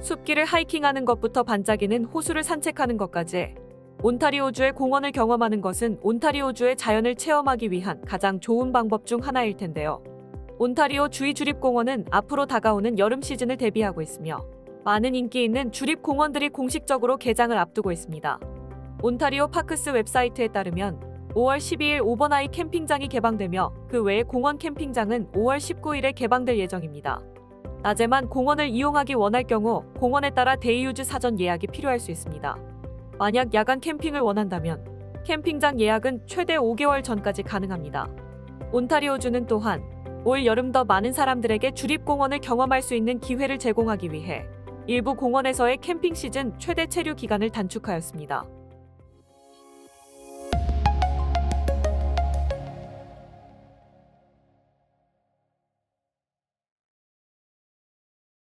숲길을 하이킹하는 것부터 반짝이는 호수를 산책하는 것까지 온타리오주의 공원을 경험하는 것은 온타리오주의 자연을 체험하기 위한 가장 좋은 방법 중 하나일 텐데요. 온타리오 주의 주립공원은 앞으로 다가오는 여름 시즌을 대비하고 있으며 많은 인기 있는 주립공원들이 공식적으로 개장을 앞두고 있습니다. 온타리오 파크스 웹사이트에 따르면 5월 12일 오버나이 캠핑장이 개방되며 그 외에 공원 캠핑장은 5월 19일에 개방될 예정입니다. 낮에만 공원을 이용하기 원할 경우 공원에 따라 데이유즈 사전 예약이 필요할 수 있습니다. 만약 야간 캠핑을 원한다면 캠핑장 예약은 최대 5개월 전까지 가능합니다. 온타리오주는 또한 올 여름 더 많은 사람들에게 주립공원을 경험할 수 있는 기회를 제공하기 위해 일부 공원에서의 캠핑 시즌 최대 체류 기간을 단축하였습니다.